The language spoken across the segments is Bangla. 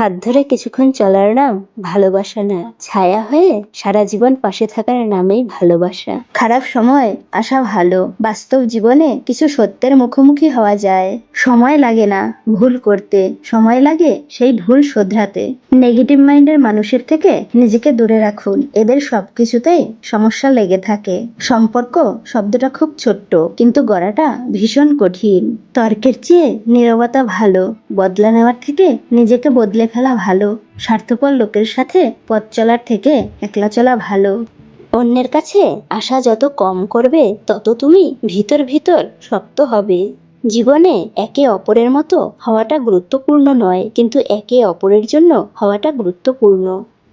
হাত ধরে কিছুক্ষণ চলার নাম ভালোবাসা না। ছায়া হয়ে সারা জীবন পাশে থাকার নামেই ভালোবাসা। খারাপ সময় আসা ভালো, বাস্তব জীবনে কিছু সত্যের মুখোমুখি হওয়া যায়। সময় লাগে না ভুল করতে, সময় লাগে সেই ভুল শোধরাতে। নেগেটিভ মাইন্ডের মানুষের থেকে নিজেকে দূরে রাখুন, এদের সবকিছুতেই সমস্যা লেগে থাকে। সম্পর্ক শব্দটা খুব ছোট্ট, কিন্তু গড়াটা ভীষণ কঠিন। তর্কের চেয়ে নীরবতা ভালো, বদলা নেওয়ার থেকে নিজেকে বদলে ফেলা ভালো, স্বার্থপর লোকের সাথে পথ চলার থেকে একলা চলা ভালো। অন্যের কাছে আশা যত কম করবে, তত তুমি ভিতর ভিতর শক্ত হবে। জীবনে একে অপরের মতো হওয়াটা গুরুত্বপূর্ণ নয়, কিন্তু একে অপরের জন্য হওয়াটা গুরুত্বপূর্ণ।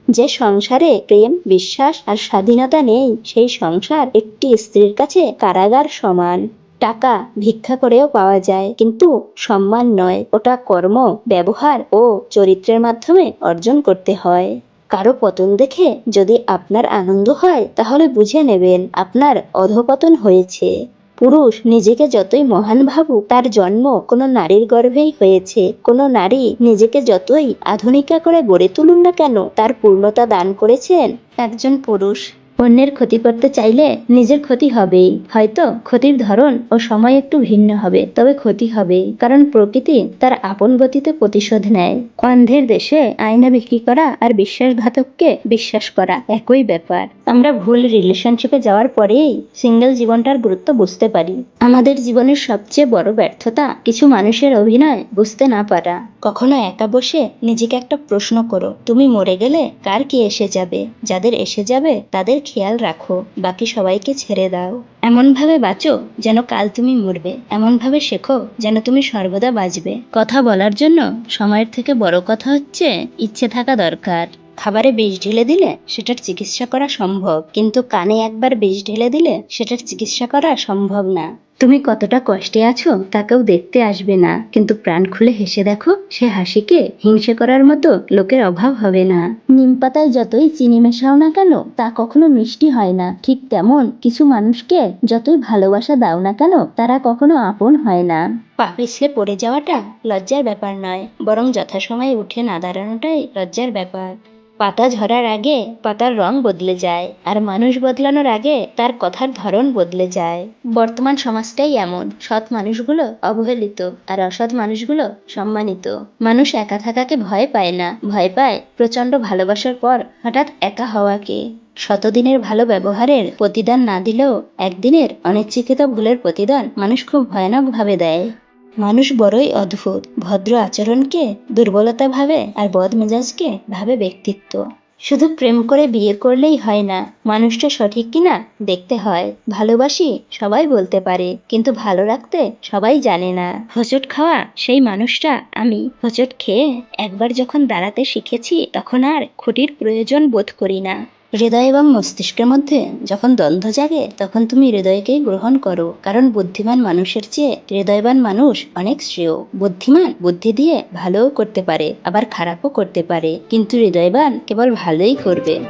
যে সংসারে প্রেম, বিশ্বাস আর স্বাধীনতা নেই, সেই সংসার একটি স্ত্রীর কাছে কারাগার সমান। টাকা ভিক্ষা করেও পাওয়া যায়। কিন্তু সম্মান নয়, ওটা কর্ম, ব্যবহার ও চরিত্রের মাধ্যমে অর্জন করতে হয়। কারও পতন দেখে যদি আপনার আনন্দ হয়, তাহলে বুঝে নেবেন আপনার অধপতন হয়েছে। পুরুষ নিজেকে যতই মহান ভাবুক, তার জন্ম কোনো নারীর গর্ভেই হয়েছে। কোনো নারী নিজেকে যতই আধুনিকা করে গড়ে তুলুন না কেন, তার পূর্ণতা দান করেছেন একজন পুরুষ। অন্যের ক্ষতি করতে চাইলে নিজের ক্ষতি হবেই। হয়তো ক্ষতির ধরন ও সময় একটু ভিন্ন হবে, তবে ক্ষতি হবে কারণ প্রকৃতি তার আপন গতিতে প্রতিশোধ নেয়। অন্ধের দেশে আয়না বিক্রি করা আর বিশ্বাসঘাতককে বিশ্বাস করা একই ব্যাপার। আমরা ভুল রিলেশনশিপে যাওয়ার পরেই সিঙ্গেল জীবনটার গুরুত্ব বুঝতে পারি। আমাদের জীবনের সবচেয়ে বড় ব্যর্থতা কিছু মানুষের অভিনয় বুঝতে না পারা। কখনো একা বসে নিজেকে একটা প্রশ্ন করো, তুমি মরে গেলে কার কি এসে যাবে? যাদের এসে যাবে, তাদের খেয়াল রাখো, বাকি সবাইকে ছেড়ে দাও। এমনভাবে বাঁচো যেন কাল তুমি মরবে। এমনভাবে শেখো যেন তুমি সর্বদা বাঁচবে। কথা বলার জন্য সময়ের থেকে বড় কথা হচ্ছে ইচ্ছে থাকা দরকার। খাবারে বিষ ঢেলে দিলে সেটার চিকিৎসা করা সম্ভব, কিন্তু কানে একবার বিষ ঢেলে দিলে সেটার চিকিৎসা করা সম্ভব না। তুমি কতটা কষ্টে আছো তা কেউ দেখতে আসবে না। কিন্তু প্রাণ খুলে হেসে দেখো, সে হাসিকে হিংসে করার মতো লোকের অভাব হবে না। নিম পাতায় যতই চিনি মেশাও না কেন, তা কখনো মিষ্টি হয় না। ঠিক তেমন কিছু মানুষকে যতই ভালোবাসা দাও না কেন, তারা কখনো আপন হয় না। পা পিছলে পড়ে যাওয়াটা লজ্জার ব্যাপার নয়, বরং যথাসময়ে উঠে না দাঁড়ানোটাই লজ্জার ব্যাপার। পাতা ঝরার আগে পাতার রং বদলে যায় আর মানুষ বদলানোর আগে তার কথার ধরন বদলে যায়। বর্তমান সমাজটাই এমন। সৎ মানুষগুলো অবহেলিত আর অসৎ মানুষগুলো সম্মানিত। মানুষ একা থাকাকে ভয় পায় না। ভয় পায় প্রচণ্ড ভালোবাসার পর হঠাৎ একা হওয়াকে। শতদিনের ভালো ব্যবহারের প্রতিদান না দিলেও একদিনের অনিচ্ছিকৃত ভুলের প্রতিদান মানুষ খুব ভয়ানকভাবে দেয়। মানুষ বড়ই অদ্ভুত। ভদ্র আচরণকে, দুর্বলতা ভাবে আর বদ মেজাজকে ভাবে ব্যক্তিত্ব। শুধু প্রেম করে বিয়ে করলেই হয় না, মানুষটা সঠিক কিনা দেখতে হয়। ভালোবাসি সবাই বলতে পারে, কিন্তু ভালো রাখতে সবাই জানে না। হোঁচট খাওয়া সেই মানুষটা আমি। হোঁচট খেয়ে একবার যখন দাঁড়াতে শিখেছি, তখন আর খুঁটির প্রয়োজন বোধ করি না। হৃদয় এবং মস্তিষ্কের মধ্যে যখন দ্বন্দ্ব জাগে, তখন তুমি হৃদয়কেই গ্রহণ করো। কারণ বুদ্ধিমান মানুষের চেয়ে হৃদয়বান মানুষ অনেক শ্রেয়। বুদ্ধিমান বুদ্ধি দিয়ে ভালোও করতে পারে, আবার খারাপও করতে পারে। কিন্তু হৃদয়বান কেবল ভালোই করবে।